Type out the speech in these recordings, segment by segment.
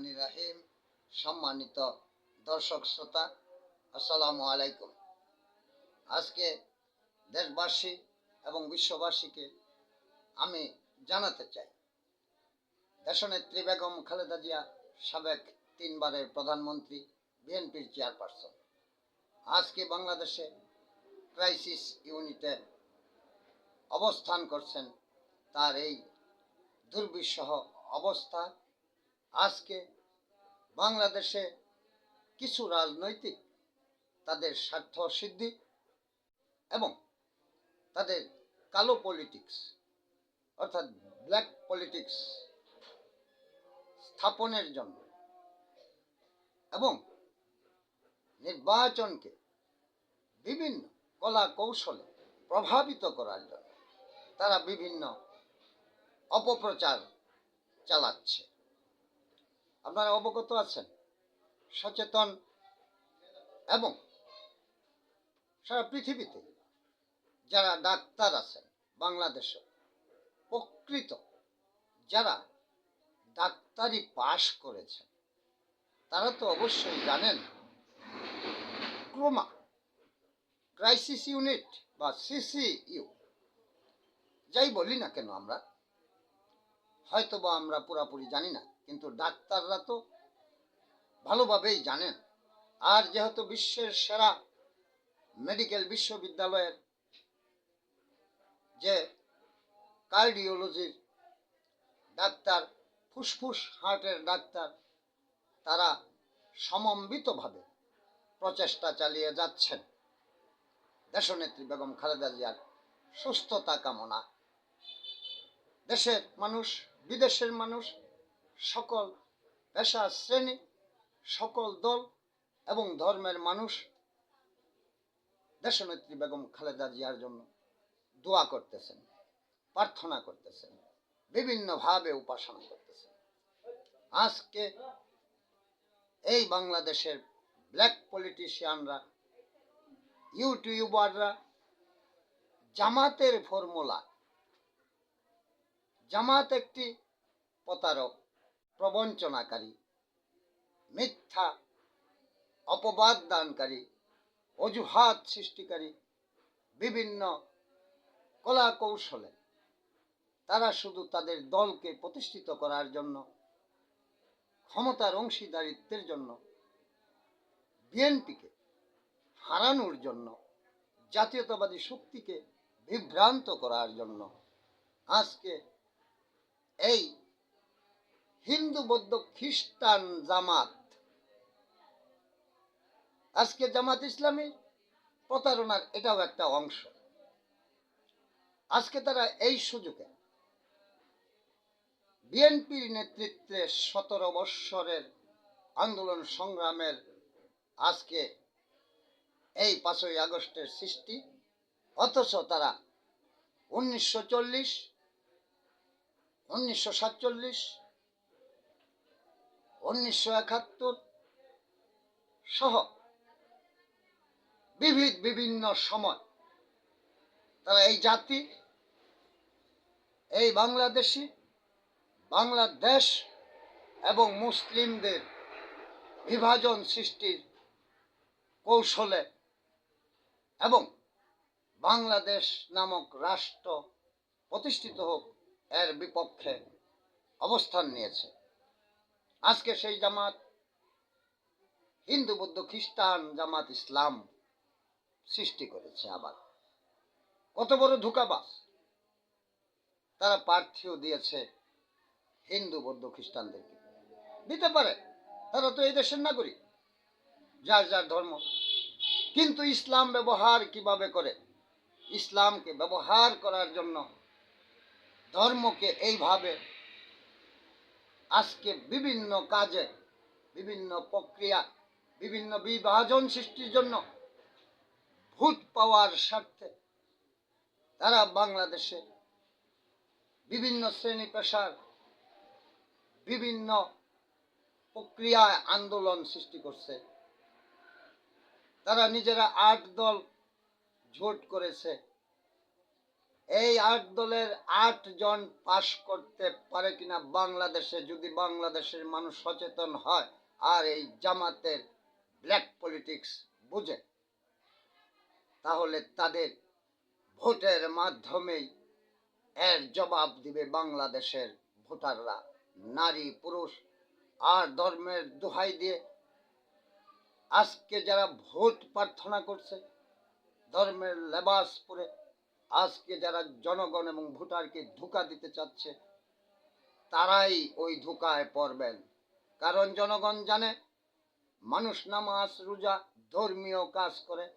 রহমানির রাহিম, সম্মানিত দর্শক শ্রোতা, আসসালামু আলাইকুম। আজকে দেশবাসী এবং বিশ্ববাসীকে আমি জানাতে চাই। দেশনেত্রী বেগম খালেদা জিয়া সাবেক তিনবারের প্রধানমন্ত্রী, বিএনপির চেয়ারপারসন। আজকে বাংলাদেশে ক্রাইসিস ইউনিটে অবস্থান করছেন, তার এই দুর্বিষহ অবস্থা আজকে বাংলাদেশে কিছু রাজনৈতিক তাদের স্বার্থ সিদ্ধি এবং তাদের কালো পলিটিক্স অর্থাৎ ব্ল্যাক পলিটিক্স স্থাপনের জন্য এবং নির্বাচনকে বিভিন্ন কলা কৌশলে প্রভাবিত করার জন্য তারা বিভিন্ন অপপ্রচার চালাচ্ছে। আপনারা অবগত আছেন, সচেতন এবং সারা পৃথিবীতে যারা ডাক্তার আছেন, বাংলাদেশে প্রকৃত যারা ডাক্তারি পাশ করেছেন, তারা তো অবশ্যই জানেন ক্রোমা ক্রাইসিস ইউনিট বা সিসিইউ, যাই বলি না কেন আমরা হয়তো বা আমরা পুরাপুরি জানি না কিন্তু ডাক্তাররা তো ভালোভাবেই জানেন। আর যেহেতু বিশ্বের সেরা মেডিকেল বিশ্ববিদ্যালয়ের যে কার্ডিওলজির ডাক্তার, ফুসফুস হার্টের ডাক্তার, তারা সমন্বিতভাবে প্রচেষ্টা চালিয়ে যাচ্ছেন। দেশনেত্রী বেগম খালেদা জিয়ার সুস্থতা কামনা। দেশের মানুষ, বিদেশের মানুষ সকল পেশা, শ্রেণি, সকল দল এবং ধর্মের মানুষ দেশনেত্রী বেগম খালেদা জিয়ার জন্য দোয়া করতেছেন, প্রার্থনা করতেছেন বিভিন্নভাবে উপাসনা করতেছেন। আজকে এই বাংলাদেশের ব্ল্যাক পলিটিশিয়ানরা, ইউটিউবাররা, জামাতের ফর্মুলা, জামাত একটি প্রতারক প্রবঞ্চনাকারী, মিথ্যা অপবাদ দানকারী অজুহাত সৃষ্টিকারী বিভিন্ন কলা কৌশলে তারা শুধু তাদের দলকে প্রতিষ্ঠিত করার জন্য, ক্ষমতার অংশীদারিত্বের জন্য, বিএনপিকে হারানোর জন্য, জাতীয়তাবাদী শক্তিকে বিভ্রান্ত করার জন্য আজকে এই হিন্দু, বৌদ্ধ, খ্রিস্টান জামাত। আজকে জামাত ইসলামী প্রতারণার এটাও একটা অংশ। আজকে তারা এই সুযোগে বিএনপির নেতৃত্বে সতেরো বৎসরের আন্দোলন সংগ্রামের আজকে এই পাঁচই আগস্টের সৃষ্টি। অথচ তারা উনিশশো চল্লিশ, উনিশশো সাতচল্লিশ উনিশশো একাত্তর সহ বিবিধ বিভিন্ন সময় তারা এই জাতি, এই বাংলাদেশি, বাংলাদেশ এবং মুসলিমদের বিভাজন সৃষ্টির কৌশলে এবং বাংলাদেশ নামক রাষ্ট্র প্রতিষ্ঠিত হোক এর বিপক্ষে অবস্থান নিয়েছে। আজকে সেই জামাত, হিন্দু, বৌদ্ধ, খ্রিস্টান জামাত ইসলাম সৃষ্টি করেছে আবার। কত বড় ধোকাবাস তারা প্রার্থীও দিয়েছে হিন্দু, বৌদ্ধ, খ্রিস্টানদেরকে। দিতে পারে, তারা তো এই দেশের নাগরিক, যার যার ধর্ম। কিন্তু ইসলাম ব্যবহার কীভাবে করে? ইসলামকে ব্যবহার করার জন্য ধর্মকে এইভাবে আজকে বিভিন্ন কাজে, বিভিন্ন প্রক্রিয়া, বিভিন্ন বিভাজন সৃষ্টির জন্য ভূত পাওয়ার স্বার্থে তারা বাংলাদেশে বিভিন্ন শ্রেণি পেশার, বিভিন্ন প্রক্রিয়ায় আন্দোলন সৃষ্টি করছে। তারা নিজেরা আট দল জোট করেছে। এই আট দলের আট জন পাশ করতে পারে কিনা বাংলাদেশে, যদি বাংলাদেশের মানুষ সচেতন হয় আর এই জামাতের ব্ল্যাক পলিটিক্স বুঝে, তাহলে তাদের ভোটের মাধ্যমেই এর জবাব দিবে বাংলাদেশের ভোটাররা। নারী, পুরুষ আর ধর্মের দোহাই দিয়ে আজকে যারা ভোট প্রার্থনা করছে, ধর্মের লেবাস পরে আজকে যারা জনগণ এবং ভোটারকে ধোকা দিতে চাচ্ছে, তারাই ওই ধোকায় পড়বেন। কারণ জনগণ জানে, মানুষ নামাজ, রোজা ধর্মীয় কাজ করে।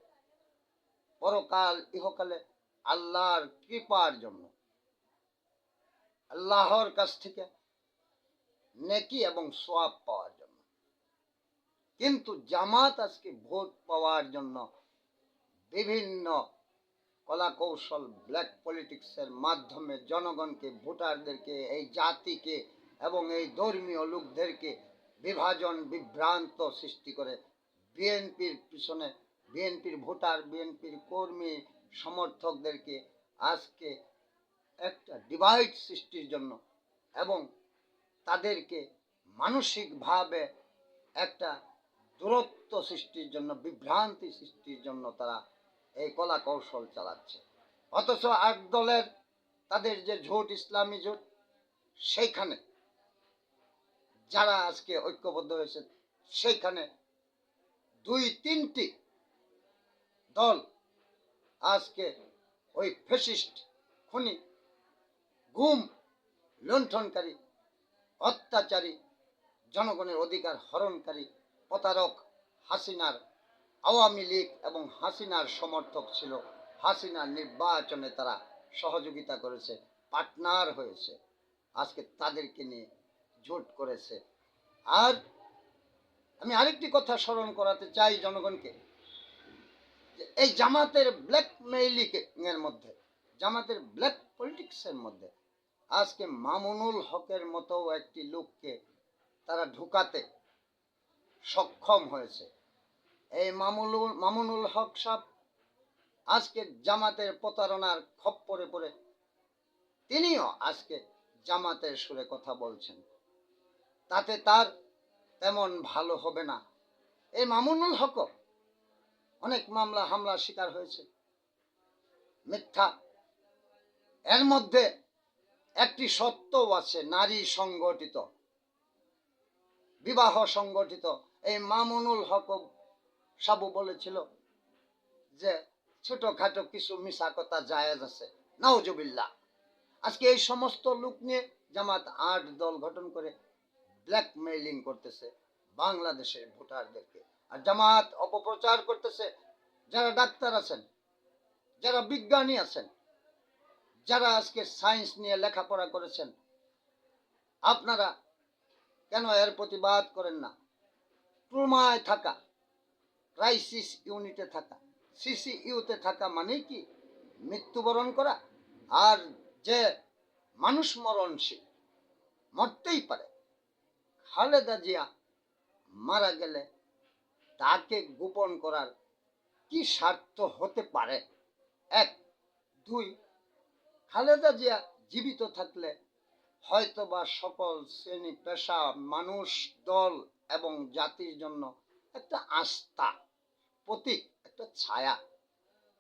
পরকাল, ইহকালে আল্লাহর কৃপার জন্য। আল্লাহর কাছ থেকে নেকি এবং সোয়াব পাওয়ার জন্য। কিন্তু জামাত আজকে ভোট পাওয়ার জন্য বিভিন্ন কলা কৌশল ব্ল্যাক পলিটিক্সের মাধ্যমে জনগণকে, ভোটারদেরকে, এই জাতিকে এবং এই ধর্মীয় লোকদেরকে বিভাজন, বিভ্রান্ত সৃষ্টি করে। বিএনপির পিছনে বিএনপির ভোটার, বিএনপির কর্মী, সমর্থকদেরকে আজকে একটা ডিভাইড সৃষ্টির জন্য এবং তাদেরকে মানসিকভাবে একটা দূরত্ব সৃষ্টির জন্য, বিভ্রান্তি সৃষ্টির জন্য তারা এই কলা কৌশল চালাচ্ছে। অথচ আট দলের তাদের যে জোট, ইসলামী জোট, সেইখানে যারা আজকে ঐক্যবদ্ধ হয়েছে, সেইখানে দুই তিনটি দল আজকে ওই ফেসিস্ট খুনি, গুম, লুণ্ঠনকারী, অত্যাচারী, জনগণের অধিকার হরণকারী, প্রতারক, হাসিনার আওয়ামী লীগ এবং হাসিনার সমর্থক ছিল। হাসিনার নির্বাচনে তারা সহযোগিতা করেছে, পার্টনার হয়েছে। আজকে তাদেরকে নিয়ে জোট করেছে। আর আমি আরেকটি কথা স্মরণ করাতে চাই জনগণকে এই জামাতের ব্ল্যাক মেইলিং এর মধ্যে, জামাতের ব্ল্যাক পলিটিক্সের মধ্যে আজকে মামুনুল হকের মতো একটি লোককে তারা ঢুকাতে সক্ষম হয়েছে। এই মামুনুল মামুনুল হক সাহ আজকে জামাতের প্রতারণার খপ্পরে পড়ে। তিনিও আজকে জামাতের সুরে কথা বলছেন। তাতে তার তেমন ভালো হবে না। এই মামুনুল হক অনেক মামলা হামলার শিকার হয়েছে। মিথ্যা। এর মধ্যে একটি সত্যও আছে, নারী সংগঠিত, বিবাহ সংগঠিত। এই মামুনুল হক সাবু বলেছিল যে ছোটখাটো কিছু মিশা কথা জায়েজ আছে। নাওজবিল্লা আজকে এই সমস্ত লোক নিয়ে জামাত আট দল গঠন করে ব্ল্যাকমেইলিং করতেছে বাংলাদেশের ভোটারদেরকে। আর জামাত অপপ্রচার করতেছে যারা ডাক্তার আছেন, যারা বিজ্ঞানী আছেন, যারা আজকে সায়েন্স নিয়ে লেখাপড়া করেছেন, আপনারা কেন এর প্রতিবাদ করেন না? ট্রুমায় থাকা ক্রাইসিস ইউনিটে থাকা। সিসি ইউতে থাকা মানে কি? মৃত্যুবরণ করা। আর যে মানুষ মরণশীল, মরতেই পারে। খালেদা জিয়া মারা গেলে তাকে গোপন করার কি স্বার্থ হতে পারে? এক। দুই, খালেদা জিয়া জীবিত থাকলে হয়তোবা সকল শ্রেণি পেশা, মানুষ, দল এবং জাতির জন্য একটা আস্থা, প্রতীক, একটা ছায়া।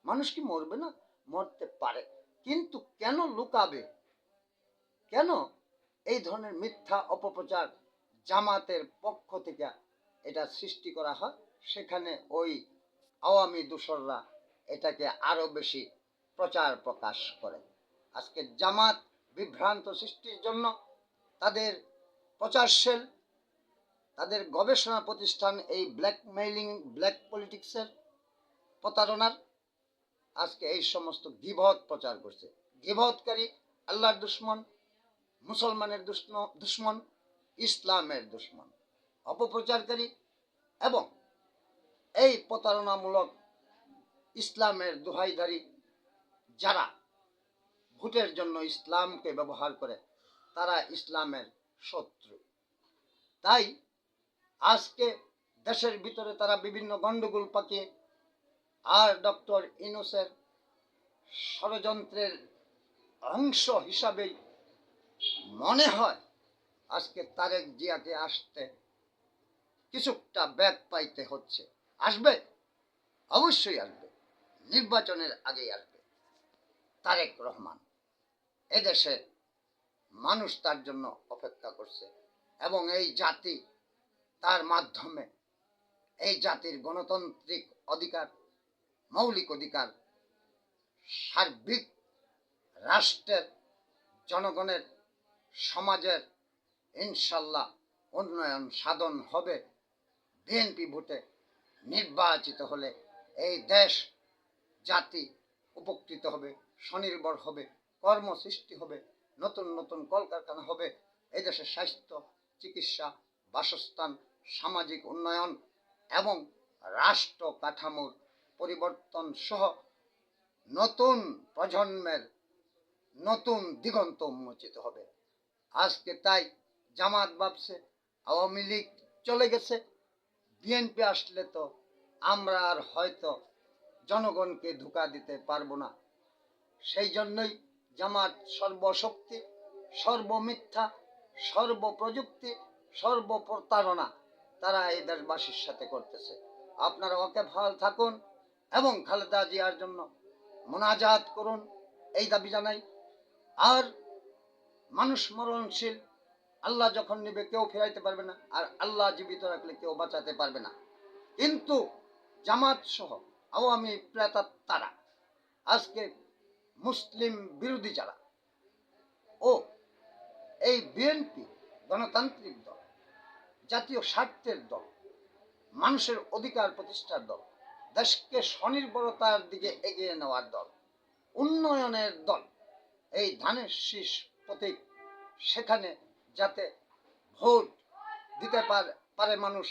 মানুষ কি মরবে না? মরতে পারে। কিন্তু কেন লুকাবে? কেন এই ধরনের মিথ্যা অপপ্রচার জামাতের পক্ষ থেকে এটা সৃষ্টি করা হয়? সেখানে ওই আওয়ামী দূষররা এটাকে আরও বেশি প্রচার প্রকাশ করে। আজকে জামাত বিভ্রান্ত সৃষ্টির জন্য তাদের প্রচার সেল তাদের গবেষণা প্রতিষ্ঠান এই ব্ল্যাকমেইলিং, ব্ল্যাক পলিটিক্সের প্রতারণার আজকে এই সমস্ত গিবত প্রচার করছে। গিবতকারী আল্লাহর দুশ্মন, মুসলমানের দুশ্ম- দুশ্মন, ইসলামের দুশ্মন। অপপ্রচারকারী এবং এই প্রতারণামূলক ইসলামের দোহাইদারি যারা ভোটের জন্য ইসলামকে ব্যবহার করে, তারা ইসলামের শত্রু। তাই আজকে দেশের ভিতরে তারা বিভিন্ন গণ্ডগোল পাকিয়ে আর ডক্টর ইনুসের ষড়যন্ত্রের অংশ হিসাবেই মনে হয় আজকে তারেক জিয়াকে আসতে কিছুটা ব্যাগ পাইতে হচ্ছে। আসবে? অবশ্যই আসবে। নির্বাচনের আগেই আসবে। তারেক রহমান এদেশের মানুষ তার জন্য অপেক্ষা করছে এবং এই জাতি তার মাধ্যমে এই জাতির গণতান্ত্রিক অধিকার, মৌলিক অধিকার, সার্বিক রাষ্ট্রের, জনগণের, সমাজের ইনশাল্লাহ উন্নয়ন সাধন হবে। বিএনপি ভোটে নির্বাচিত হলে এই দেশ জাতি উপকৃত হবে, স্বনির্ভর হবে কর্ম সৃষ্টি হবে, নতুন নতুন কলকারখানা হবে এই দেশের স্বাস্থ্য, চিকিৎসা, বাসস্থান সামাজিক উন্নয়ন এবং রাষ্ট্র কাঠামোর পরিবর্তন সহ নতুন প্রজন্মের নতুন দিগন্ত উন্মোচিত হবে। আজকে তাই জামাত ভাবছে আওয়ামী লীগ চলে গেছে। বিএনপি আসলে তো আমরা আর হয়তো জনগণকে ধোকা দিতে পারব না। সেই জন্যই জামাত সর্বশক্তি, সর্বমিথ্যা, সর্বপ্রযুক্তি, সর্বপ্রতারণা তারা এই দেশবাসীর সাথে করতেছে। আপনারা ওকে ভালো থাকুন এবং খালেদা জিয়ার জন্য মোনাজাত করুন, এই দাবি জানাই। আর মানুষ মরণশীল, আল্লাহ যখন নেবে কেউ ফেরাইতে পারবে না, আর আল্লাহ জীবিত রাখলে কেউ বাঁচাতে পারবে না। কিন্তু জামাত সহ আওয়ামী প্রেতার তারা, আজকে মুসলিম বিরোধী যারা, ও এই বিএনপি গণতান্ত্রিক দল জাতীয় স্বার্থের দল, মানুষের অধিকার প্রতিষ্ঠার দল, দেশকে স্বনির্ভরতার দিকে এগিয়ে নেওয়ার দল, উন্নয়নের দল, এই ধানের শীষ প্রতীক সেখানে যাতে ভোট দিতে পারে মানুষ